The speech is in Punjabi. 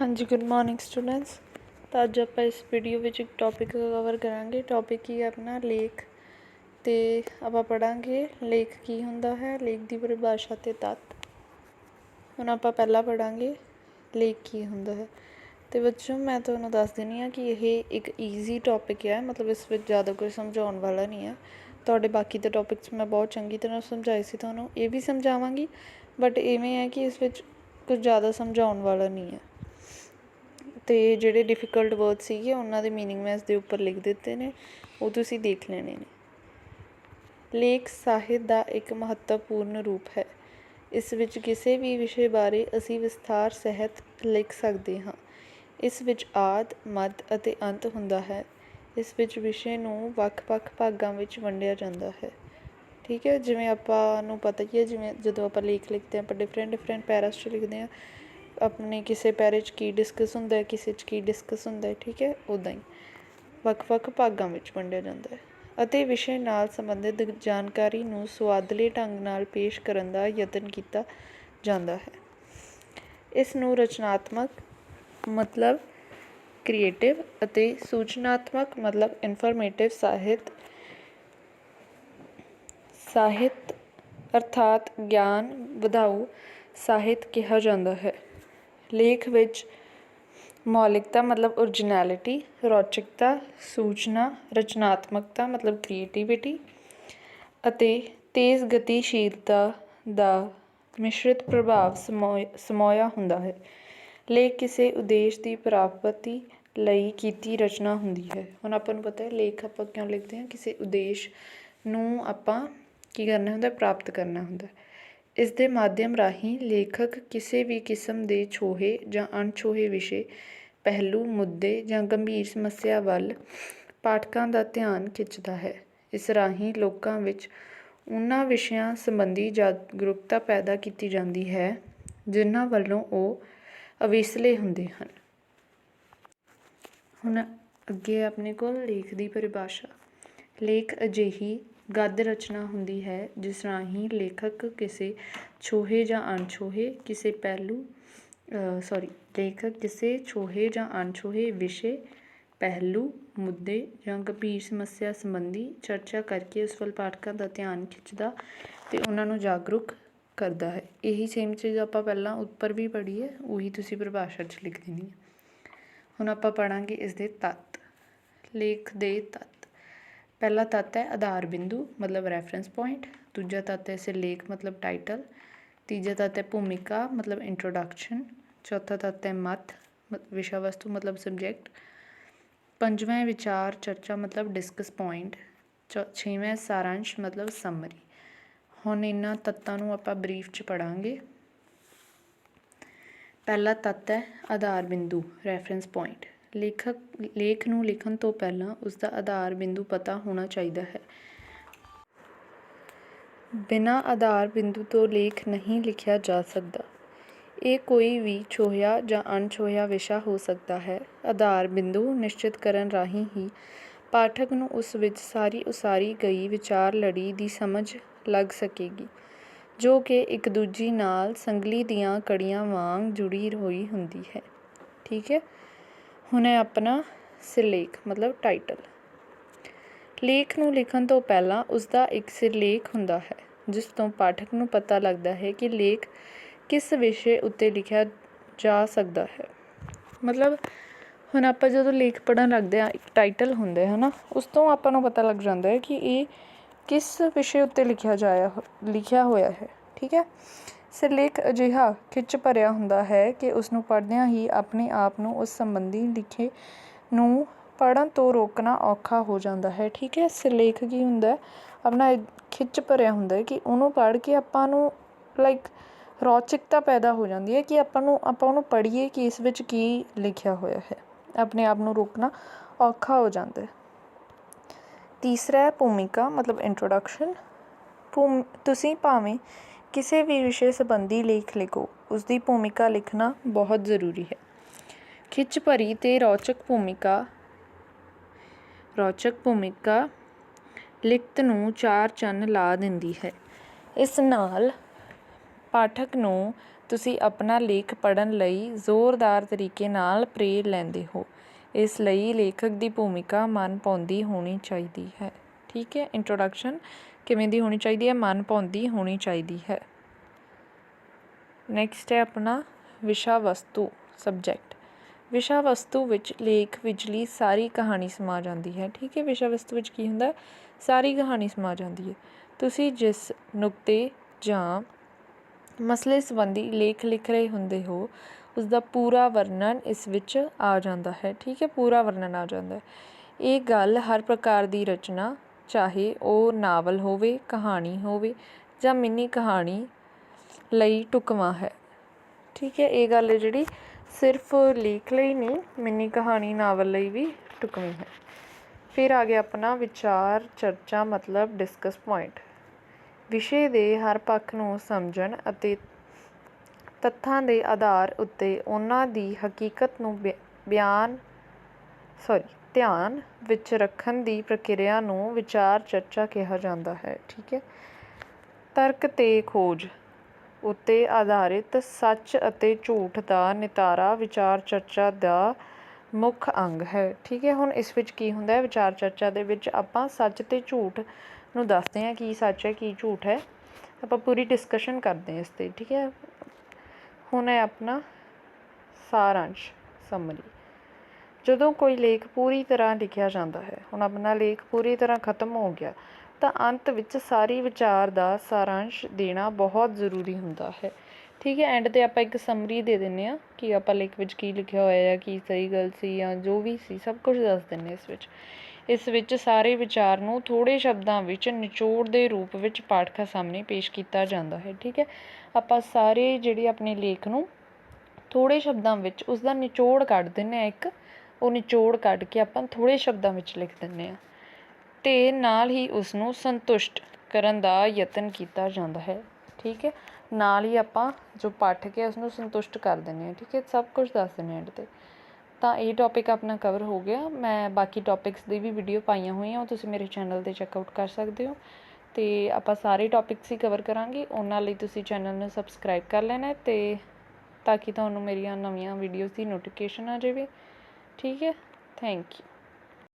ਹਾਂਜੀ ਗੁੱਡ ਮਾਰਨਿੰਗ ਸਟੂਡੈਂਟਸ ਤਾਂ ਅੱਜ ਆਪਾਂ ਇਸ ਵੀਡੀਓ ਵਿੱਚ ਇੱਕ ਟੌਪਿਕ ਕਵਰ ਕਰਾਂਗੇ। ਟੌਪਿਕ ਕੀ ਹੈ ਆਪਣਾ? ਲੇਖ। ਤੇ ਆਪਾਂ ਪੜਾਂਗੇ ਲੇਖ ਕੀ ਹੁੰਦਾ ਹੈ? ਲੇਖ ਦੀ ਪਰਿਭਾਸ਼ਾ ਤੇ ਤੱਤ। ਹੁਣ ਆਪਾਂ ਪਹਿਲਾਂ ਪੜਾਂਗੇ ਲੇਖ ਕੀ ਹੁੰਦਾ ਹੈ। ਤੇ ਬੱਚਿਓ, ਮੈਂ ਤੁਹਾਨੂੰ ਦੱਸ ਦਿੰਨੀ ਆ ਕਿ ਇਹ ਇੱਕ ਈਜ਼ੀ ਟੌਪਿਕ ਹੈ। ਮਤਲਬ ਇਸ ਵਿੱਚ ਜ਼ਿਆਦਾ ਕੋਈ ਸਮਝਾਉਣ ਵਾਲਾ ਨਹੀਂ ਹੈ। ਤੁਹਾਡੇ ਬਾਕੀ ਦੇ ਟੌਪਿਕਸ ਮੈਂ ਬਹੁਤ ਚੰਗੀ ਤਰ੍ਹਾਂ ਸਮਝਾਈ ਸੀ ਤੁਹਾਨੂੰ। ਇਹ ਵੀ ਸਮਝਾਵਾਂਗੀ ਬਟ ਇਵੇਂ ਹੈ ਕਿ ਇਸ ਵਿੱਚ ਕੁਝ ਜ਼ਿਆਦਾ ਸਮਝਾਉਣ ਵਾਲਾ ਨਹੀਂ ਹੈ। ਅਤੇ ਜਿਹੜੇ ਡਿਫੀਕਲਟ ਵਰਡ ਸੀਗੇ, ਉਹਨਾਂ ਦੇ ਮੀਨਿੰਗ ਮੈਂ ਇਸ ਦੇ ਉੱਪਰ ਲਿਖ ਦਿੱਤੇ ਨੇ। ਉਹ ਤੁਸੀਂ ਦੇਖ ਲੈਣੇ ਨੇ। ਲੇਖ ਸਾਹਿਤ ਦਾ ਇੱਕ ਮਹੱਤਵਪੂਰਨ ਰੂਪ ਹੈ। ਇਸ ਵਿੱਚ ਕਿਸੇ ਵੀ ਵਿਸ਼ੇ ਬਾਰੇ ਅਸੀਂ ਵਿਸਥਾਰ ਸਹਿਤ ਲਿਖ ਸਕਦੇ ਹਾਂ। ਇਸ ਵਿੱਚ ਆਦ, ਮੱਧ ਅਤੇ ਅੰਤ ਹੁੰਦਾ ਹੈ। ਇਸ ਵਿੱਚ ਵਿਸ਼ੇ ਨੂੰ ਵੱਖ-ਵੱਖ ਭਾਗਾਂ ਵਿੱਚ ਵੰਡਿਆ ਜਾਂਦਾ ਹੈ। ਠੀਕ ਹੈ, ਜਿਵੇਂ ਆਪਾਂ ਨੂੰ ਪਤਾ ਹੀ ਹੈ, ਜਿਵੇਂ ਜਦੋਂ ਆਪਾਂ ਲੇਖ ਲਿਖਦੇ ਹਾਂ, ਆਪਾਂ ਡਿਫਰੈਂਟ ਡਿਫਰੈਂਟ ਪੈਰਾਸ 'ਚ ਲਿਖਦੇ ਹਾਂ ਆਪਣੇ ਕਿਸੇ ਪੈਰੇ 'ਚ ਕੀ ਡਿਸਕਸ ਹੁੰਦਾ ਕਿਸੇ 'ਚ ਕੀ ਡਿਸਕਸ ਹੁੰਦਾ ਠੀਕ ਹੈ? ਉੱਦਾਂ ਹੀ। ਵੱਖ-ਵੱਖ ਭਾਗਾਂ ਵਿੱਚ ਵੰਡਿਆ ਜਾਂਦਾ ਹੈ। ਅਤੇ ਵਿਸ਼ੇ ਨਾਲ ਸੰਬੰਧਿਤ ਜਾਣਕਾਰੀ ਨੂੰ ਸੁਆਦਲੇ ਢੰਗ ਨਾਲ ਪੇਸ਼ ਕਰਨ ਦਾ ਯਤਨ ਕੀਤਾ ਜਾਂਦਾ ਹੈ। ਇਸ ਨੂੰ ਰਚਨਾਤਮਕ ਮਤਲਬ ਕ੍ਰੀਏਟਿਵ ਅਤੇ ਸੂਚਨਾਤਮਕ ਮਤਲਬ ਇਨਫੋਰਮੇਟਿਵ ਸਾਹਿਤ ਸਾਹਿਤ ਅਰਥਾਤ ਗਿਆਨ ਵਧਾਊ ਸਾਹਿਤ ਕਿਹਾ ਜਾਂਦਾ ਹੈ। ਲੇਖ ਵਿੱਚ ਮੌਲਿਕਤਾ ਮਤਲਬ ਓਰੀਜਨੈਲਿਟੀ ਰੌਚਕਤਾ, ਸੂਚਨਾ, ਰਚਨਾਤਮਕਤਾ ਮਤਲਬ ਕ੍ਰੀਏਟੀਵਿਟੀ ਅਤੇ ਤੇਜ਼ ਗਤੀਸ਼ੀਲਤਾ ਦਾ ਮਿਸ਼ਰਿਤ ਪ੍ਰਭਾਵ ਸਮੋਇਆ ਹੁੰਦਾ ਹੈ। ਲੇਖ ਕਿਸੇ ਉਦੇਸ਼ ਦੀ ਪ੍ਰਾਪਤੀ ਲਈ ਕੀਤੀ ਰਚਨਾ ਹੁੰਦੀ ਹੈ। ਹੁਣ ਆਪਾਂ ਨੂੰ ਪਤਾ ਹੈ, ਲੇਖ ਆਪਾਂ ਕਿਉਂ ਲਿਖਦੇ ਹਾਂ? ਕਿਸੇ ਉਦੇਸ਼ ਨੂੰ ਆਪਾਂ ਕੀ ਕਰਨਾ ਹੁੰਦਾ? ਪ੍ਰਾਪਤ ਕਰਨਾ ਹੁੰਦਾ। ਇਸ ਦੇ ਮਾਧਿਅਮ ਰਾਹੀਂ ਲੇਖਕ ਕਿਸੇ ਵੀ ਕਿਸਮ ਦੇ ਛੋਹੇ ਜਾਂ ਅਣਛੋਹੇ ਵਿਸ਼ੇ, ਪਹਿਲੂ, ਮੁੱਦੇ ਜਾਂ ਗੰਭੀਰ ਸਮੱਸਿਆ ਵੱਲ ਪਾਠਕਾਂ ਦਾ ਧਿਆਨ ਖਿੱਚਦਾ ਹੈ। ਇਸ ਰਾਹੀਂ ਲੋਕਾਂ ਵਿੱਚ ਉਹਨਾਂ ਵਿਸ਼ਿਆਂ ਸੰਬੰਧੀ ਜਾਗਰੂਕਤਾ ਪੈਦਾ ਕੀਤੀ ਜਾਂਦੀ ਹੈ, ਜਿਨ੍ਹਾਂ ਵੱਲੋਂ ਉਹ ਅਵੇਸਲੇ ਹੁੰਦੇ ਹਨ। ਹੁਣ ਅੱਗੇ ਆਪਣੇ ਕੋਲ ਲੇਖ ਦੀ ਪਰਿਭਾਸ਼ਾ। ਲੇਖ ਅਜਿਹੀ ਗਦ ਰਚਨਾ ਹੁੰਦੀ ਹੈ, ਜਿਸ ਰਾਹੀਂ ਲੇਖਕ ਕਿਸੇ ਛੋਹੇ ਜਾਂ ਅਣਛੋਹੇ, ਕਿਸੇ ਪਹਿਲੂ ਸੋਰੀ ਲੇਖਕ ਕਿਸੇ ਛੋਹੇ ਜਾਂ ਅਣਛੋਹੇ ਵਿਸ਼ੇ, ਪਹਿਲੂ, ਮੁੱਦੇ ਜਾਂ ਗੰਭੀਰ ਸਮੱਸਿਆ ਸੰਬੰਧੀ ਚਰਚਾ ਕਰਕੇ ਉਸ ਵੱਲ ਪਾਠਕਾਂ ਦਾ ਧਿਆਨ ਖਿੱਚਦਾ ਅਤੇ ਉਹਨਾਂ ਨੂੰ ਜਾਗਰੂਕ ਕਰਦਾ ਹੈ। ਇਹੀ ਸੇਮ ਚੀਜ਼ ਆਪਾਂ ਪਹਿਲਾਂ ਉੱਪਰ ਵੀ ਪੜ੍ਹੀ ਹੈ, ਉਹੀ ਤੁਸੀਂ ਪਰਿਭਾਸ਼ਾ 'ਚ ਲਿਖ ਦੇਣੀ ਹੈ। ਹੁਣ ਆਪਾਂ ਪੜਾਂਗੇ ਇਸ ਦੇ ਤੱਤ। ਲੇਖ ਦੇ ਤੱਤ। ਪਹਿਲਾ ਤੱਤ ਹੈ ਆਧਾਰ ਬਿੰਦੂ, ਮਤਲਬ ਰੈਫਰੈਂਸ ਪੁਆਇੰਟ ਦੂਜਾ ਤੱਤ ਹੈ ਸਿਰਲੇਖ ਮਤਲਬ ਟਾਈਟਲ ਤੀਜਾ ਤੱਤ ਹੈ ਭੂਮਿਕਾ, ਮਤਲਬ ਇੰਟਰੋਡਕਸ਼ਨ ਚੌਥਾ ਤੱਤ ਹੈ ਮਤ ਵਿਸ਼ਾ ਵਸਤੂ ਮਤਲਬ ਸਬਜੈਕਟ ਪੰਜਵਾਂ ਵਿਚਾਰ, ਚਰਚਾ, ਮਤਲਬ ਡਿਸਕਸ ਪੁਆਇੰਟ ਛੇਵਾਂ ਸਾਰਾਂਸ਼, ਮਤਲਬ ਸਮਰੀ ਹੁਣ ਇਹਨਾਂ ਤੱਤਾਂ ਨੂੰ ਆਪਾਂ ਬਰੀਫ ਚ ਪੜਾਂਗੇ ਪਹਿਲਾ ਤੱਤ ਹੈ ਆਧਾਰ ਬਿੰਦੂ ਰੈਫਰੈਂਸ ਪੁਆਇੰਟ ਲੇਖਕ, ਲੇਖ ਨੂੰ ਲਿਖਣ ਤੋਂ ਪਹਿਲਾਂ ਉਸਦਾ ਆਧਾਰ ਬਿੰਦੂ ਪਤਾ ਹੋਣਾ ਚਾਹੀਦਾ ਹੈ। ਬਿਨਾਂ ਆਧਾਰ ਬਿੰਦੂ ਤੋਂ ਲੇਖ ਨਹੀਂ ਲਿਖਿਆ ਜਾ ਸਕਦਾ। ਇਹ ਕੋਈ ਵੀ ਛੋਹਿਆ ਜਾਂ ਅਣਛੋਹਿਆ ਵਿਸ਼ਾ ਹੋ ਸਕਦਾ ਹੈ। ਆਧਾਰ ਬਿੰਦੂ ਨਿਸ਼ਚਿਤ ਕਰਨ ਰਾਹੀਂ ਹੀ ਪਾਠਕ ਨੂੰ ਉਸ ਵਿੱਚ ਸਾਰੀ ਉਸਾਰੀ ਗਈ ਵਿਚਾਰ ਲੜੀ ਦੀ ਸਮਝ ਲੱਗ ਸਕੇਗੀ, ਜੋ ਕਿ ਇੱਕ ਦੂਜੀ ਨਾਲ ਸੰਗਲੀ ਦੀਆਂ ਕੜੀਆਂ ਵਾਂਗ ਜੁੜੀ ਹੋਈ ਹੁੰਦੀ ਹੈ। ਠੀਕ ਹੈ? ਹੁਣ ਹੈ ਆਪਣਾ ਸਿਰਲੇਖ, ਮਤਲਬ ਟਾਈਟਲ ਲੇਖ ਨੂੰ ਲਿਖਣ ਤੋਂ ਪਹਿਲਾਂ ਉਸ ਦਾ ਇੱਕ ਸਿਰਲੇਖ ਹੁੰਦਾ ਹੈ, ਜਿਸ ਤੋਂ ਪਾਠਕ ਨੂੰ ਪਤਾ ਲੱਗਦਾ ਹੈ ਕਿ ਲੇਖ ਕਿਸ ਵਿਸ਼ੇ ਉੱਤੇ ਲਿਖਿਆ ਜਾ ਸਕਦਾ ਹੈ। ਮਤਲਬ ਹੁਣ ਆਪਾਂ ਜਦੋਂ ਲੇਖ ਪੜ੍ਹਨ ਲੱਗਦੇ ਆ ਇੱਕ ਟਾਈਟਲ ਹੁੰਦਾ ਹੈ ਨਾ ਉਸ ਤੋਂ ਆਪਾਂ ਨੂੰ ਪਤਾ ਲੱਗ ਜਾਂਦਾ ਹੈ ਕਿ ਇਹ ਕਿਸ ਵਿਸ਼ੇ ਉੱਤੇ ਲਿਖਿਆ ਜਾਇਆ, ਲਿਖਿਆ ਹੋਇਆ ਹੈ, ਠੀਕ ਹੈ। ਸਿਰਲੇਖ ਅਜਿਹਾ ਖਿੱਚ ਭਰਿਆ ਹੁੰਦਾ ਹੈ ਕਿ ਉਸ ਨੂੰ ਪੜ੍ਹਦਿਆਂ ਹੀ ਆਪਣੇ ਆਪ ਨੂੰ ਉਸ ਸੰਬੰਧੀ ਲਿਖੇ ਨੂੰ ਪੜ੍ਹਨ ਤੋਂ ਰੋਕਣਾ ਔਖਾ ਹੋ ਜਾਂਦਾ ਹੈ। ਠੀਕ ਹੈ, ਸਿਰਲੇਖ ਕੀ ਹੁੰਦਾ ਆਪਣਾ ਖਿੱਚ ਭਰਿਆ ਹੁੰਦਾ ਕਿ ਉਹਨੂੰ ਪੜ੍ਹ ਕੇ ਆਪਾਂ ਨੂੰ ਲਾਈਕ ਰੌਚਕਤਾ ਪੈਦਾ ਹੋ ਜਾਂਦੀ ਹੈ ਕਿ ਆਪਾਂ ਨੂੰ, ਆਪਾਂ ਉਹਨੂੰ ਪੜ੍ਹੀਏ ਕਿ ਇਸ ਵਿੱਚ ਕੀ ਲਿਖਿਆ ਹੋਇਆ ਹੈ। ਆਪਣੇ ਆਪ ਨੂੰ ਰੋਕਣਾ ਔਖਾ ਹੋ ਜਾਂਦਾ ਹੈ। ਤੀਸਰਾ ਹੈ ਭੂਮਿਕਾ, ਮਤਲਬ ਇੰਟਰੋਡਕਸ਼ਨ ਤੁਸੀਂ ਭਾਵੇਂ ਕਿਸੇ ਵੀ ਵਿਸ਼ੇ ਸੰਬੰਧੀ ਲੇਖ ਲਿਖੋ, ਉਸਦੀ ਭੂਮਿਕਾ ਲਿਖਣਾ ਬਹੁਤ ਜ਼ਰੂਰੀ ਹੈ। ਖਿੱਚ ਭਰੀ ਅਤੇ ਰੌਚਕ ਭੂਮਿਕਾ ਰੌਚਕ ਭੂਮਿਕਾ ਲਿਖਤ ਨੂੰ ਚਾਰ ਚੰਨ ਲਾ ਦਿੰਦੀ ਹੈ। ਇਸ ਨਾਲ ਪਾਠਕ ਨੂੰ ਤੁਸੀਂ ਆਪਣਾ ਲੇਖ ਪੜ੍ਹਨ ਲਈ ਜ਼ੋਰਦਾਰ ਤਰੀਕੇ ਨਾਲ ਪ੍ਰੇਰ ਲੈਂਦੇ ਹੋ। ਇਸ ਲਈ ਲੇਖਕ ਦੀ ਭੂਮਿਕਾ ਮਨ ਪਾਉਂਦੀ ਹੋਣੀ ਚਾਹੀਦੀ ਹੈ। ਠੀਕ ਹੈ ਇੰਟਰੋਡਕਸ਼ਨ ਕਿਵੇਂ ਦੀ ਹੋਣੀ ਚਾਹੀਦੀ ਹੈ, ਮਨ ਪਾਉਂਦੀ ਹੋਣੀ ਚਾਹੀਦੀ ਹੈ। ਨੈਕਸਟ ਹੈ ਆਪਣਾ ਵਿਸ਼ਾ ਵਸਤੂ ਸਬਜੈਕਟ ਵਿਸ਼ਾ ਵਸਤੂ ਵਿੱਚ ਲੇਖ ਵਿਚਲੀ ਸਾਰੀ ਕਹਾਣੀ ਸਮਾ ਜਾਂਦੀ ਹੈ। ਠੀਕ ਹੈ ਵਿਸ਼ਾ ਵਸਤੂ ਵਿੱਚ ਕੀ ਹੁੰਦਾ? ਸਾਰੀ ਕਹਾਣੀ ਸਮਾ ਜਾਂਦੀ ਹੈ। ਤੁਸੀਂ ਜਿਸ ਨੁਕਤੇ ਜਾਂ ਮਸਲੇ ਸੰਬੰਧੀ ਲੇਖ ਲਿਖ ਰਹੇ ਹੁੰਦੇ ਹੋ ਉਸ ਦਾ ਪੂਰਾ ਵਰਣਨ ਇਸ ਵਿੱਚ ਆ ਜਾਂਦਾ ਹੈ। ਠੀਕ ਹੈ, ਪੂਰਾ ਵਰਣਨ ਆ ਜਾਂਦਾ ਹੈ। ਇਹ ਗੱਲ ਹਰ ਪ੍ਰਕਾਰ ਦੀ ਰਚਨਾ ਚਾਹੇ ਉਹ ਨਾਵਲ ਹੋਵੇ, ਕਹਾਣੀ ਹੋਵੇ ਜਾਂ ਮਿੰਨੀ ਕਹਾਣੀ ਲਈ ਢੁਕਵਾਂ ਹੈ। ਠੀਕ ਹੈ, ਇਹ ਗੱਲ ਹੈ ਜਿਹੜੀ ਸਿਰਫ ਲੇਖ ਲਈ ਨਹੀਂ, ਮਿੰਨੀ ਕਹਾਣੀ ਨਾਵਲ ਲਈ ਵੀ ਢੁਕਵੀਂ ਹੈ। ਫਿਰ ਆ ਗਿਆ ਆਪਣਾ ਵਿਚਾਰ, ਚਰਚਾ, ਮਤਲਬ ਡਿਸਕਸ ਪੁਆਇੰਟ ਵਿਸ਼ੇ ਦੇ ਹਰ ਪੱਖ ਨੂੰ ਸਮਝਣ ਅਤੇ ਤੱਥਾਂ ਦੇ ਆਧਾਰ ਉੱਤੇ ਉਹਨਾਂ ਦੀ ਹਕੀਕਤ ਨੂੰ ਬਿਆਨ ਸੌਰੀ ਧਿਆਨ ਵਿੱਚ ਰੱਖਣ ਦੀ ਪ੍ਰਕਿਰਿਆ ਨੂੰ ਵਿਚਾਰ ਚਰਚਾ ਕਿਹਾ ਜਾਂਦਾ ਹੈ, ਠੀਕ ਹੈ? ਤਰਕ ਅਤੇ ਖੋਜ ਉੱਤੇ ਆਧਾਰਿਤ ਸੱਚ ਅਤੇ ਝੂਠ ਦਾ ਨਿਤਾਰਾ ਵਿਚਾਰ ਚਰਚਾ ਦਾ ਮੁੱਖ ਅੰਗ ਹੈ, ਠੀਕ ਹੈ? ਹੁਣ ਇਸ ਵਿੱਚ ਕੀ ਹੁੰਦਾ ਹੈ? ਵਿਚਾਰ ਚਰਚਾ ਦੇ ਵਿੱਚ ਆਪਾਂ ਸੱਚ ਤੇ ਝੂਠ ਨੂੰ ਦੱਸਦੇ ਹਾਂ ਕੀ ਸੱਚ ਹੈ, ਕੀ ਝੂਠ ਹੈ। ਆਪਾਂ ਪੂਰੀ ਡਿਸਕਸ਼ਨ ਕਰਦੇ ਹਾਂ ਇਸ ਤੇ, ਠੀਕ ਹੈ? ਹੁਣ ਹੈ ਆਪਣਾ ਸਾਰਾਂਸ਼ ਸਮਰੀ ਜਦੋਂ ਕੋਈ ਲੇਖ ਪੂਰੀ ਤਰ੍ਹਾਂ ਲਿਖਿਆ ਜਾਂਦਾ ਹੈ, ਹੁਣ ਆਪਣਾ ਲੇਖ ਪੂਰੀ ਤਰ੍ਹਾਂ ਖਤਮ ਹੋ ਗਿਆ, ਤਾਂ ਅੰਤ ਵਿੱਚ ਸਾਰੀ ਵਿਚਾਰ ਦਾ ਸਾਰਾਂਸ਼ ਦੇਣਾ ਬਹੁਤ ਜ਼ਰੂਰੀ ਹੁੰਦਾ ਹੈ। ਠੀਕ ਹੈ ਐਂਡ ਤੇ ਆਪਾਂ ਇੱਕ ਸਮਰੀ ਦੇ ਦਿੰਨੇ ਆ ਕਿ ਆਪਾਂ ਲੇਖ ਵਿੱਚ ਕੀ ਲਿਖਿਆ ਹੋਇਆ ਹੈ, ਕੀ ਸਹੀ ਗੱਲ ਸੀ ਜਾਂ ਜੋ ਵੀ ਸੀ, ਸਭ ਕੁਝ ਦੱਸ ਦਿੰਨੇ ਇਸ ਵਿੱਚ। ਇਸ ਵਿੱਚ ਸਾਰੇ ਵਿਚਾਰ ਨੂੰ ਥੋੜੇ ਸ਼ਬਦਾਂ ਵਿੱਚ ਨਿਚੋੜ ਦੇ ਰੂਪ ਵਿੱਚ ਪਾਠਕਾਂ ਸਾਹਮਣੇ ਪੇਸ਼ ਕੀਤਾ ਜਾਂਦਾ ਹੈ। ਠੀਕ ਹੈ, ਆਪਾਂ ਸਾਰੇ ਜਿਹੜੇ ਆਪਣੇ ਲੇਖ ਨੂੰ ਥੋੜੇ ਸ਼ਬਦਾਂ ਵਿੱਚ ਉਸ ਦਾ ਨਿਚੋੜ ਕੱਢ ਦਿੰਨੇ ਆ ਇੱਕ ਉਹ ਨਿਚੋੜ ਕੱਢ ਕੇ ਆਪਾਂ ਥੋੜ੍ਹੇ ਸ਼ਬਦਾਂ ਵਿੱਚ ਲਿਖ ਦਿੰਦੇ ਹਾਂ। ਅਤੇ ਨਾਲ ਹੀ ਉਸਨੂੰ ਸੰਤੁਸ਼ਟ ਕਰਨ ਦਾ ਯਤਨ ਕੀਤਾ ਜਾਂਦਾ ਹੈ। ਠੀਕ ਹੈ? ਨਾਲ ਹੀ ਆਪਾਂ ਜੋ ਪਾਠਕ ਹੈ ਉਸਨੂੰ ਸੰਤੁਸ਼ਟ ਕਰ ਦਿੰਦੇ ਹਾਂ। ਠੀਕ ਹੈ? ਸਭ ਕੁਝ ਦੱਸ ਦਿੰਦੇ ਹਾਂ ਐਂਡ ਤੇ। ਤਾਂ ਇਹ ਟੌਪਿਕ ਆਪਣਾ ਕਵਰ ਹੋ ਗਿਆ। ਮੈਂ ਬਾਕੀ ਟੌਪਿਕਸ ਦੀ ਵੀ ਵੀਡੀਓ ਪਾਈਆਂ ਹੋਈਆਂ, ਉਹ ਤੁਸੀਂ ਮੇਰੇ ਚੈਨਲ ਤੇ ਚੈੱਕ ਆਊਟ ਕਰ ਸਕਦੇ ਹੋ। ਤੇ ਆਪਾਂ ਸਾਰੇ ਟੌਪਿਕਸ ਹੀ ਕਵਰ ਕਰਾਂਗੇ। ਉਹਨਾਂ ਲਈ ਤੁਸੀਂ ਚੈਨਲ ਨੂੰ ਸਬਸਕ੍ਰਾਈਬ ਕਰ ਲੈਣਾ ਤੇ ਤਾਂ ਕਿ ਤੁਹਾਨੂੰ ਮੇਰੀਆਂ ਨਵੀਆਂ ਵੀਡੀਓਜ਼ ਦੀ ਨੋਟੀਫਿਕੇਸ਼ਨ ਆ ਜਾਵੇ। ਠੀਕ ਹੈ? Thank you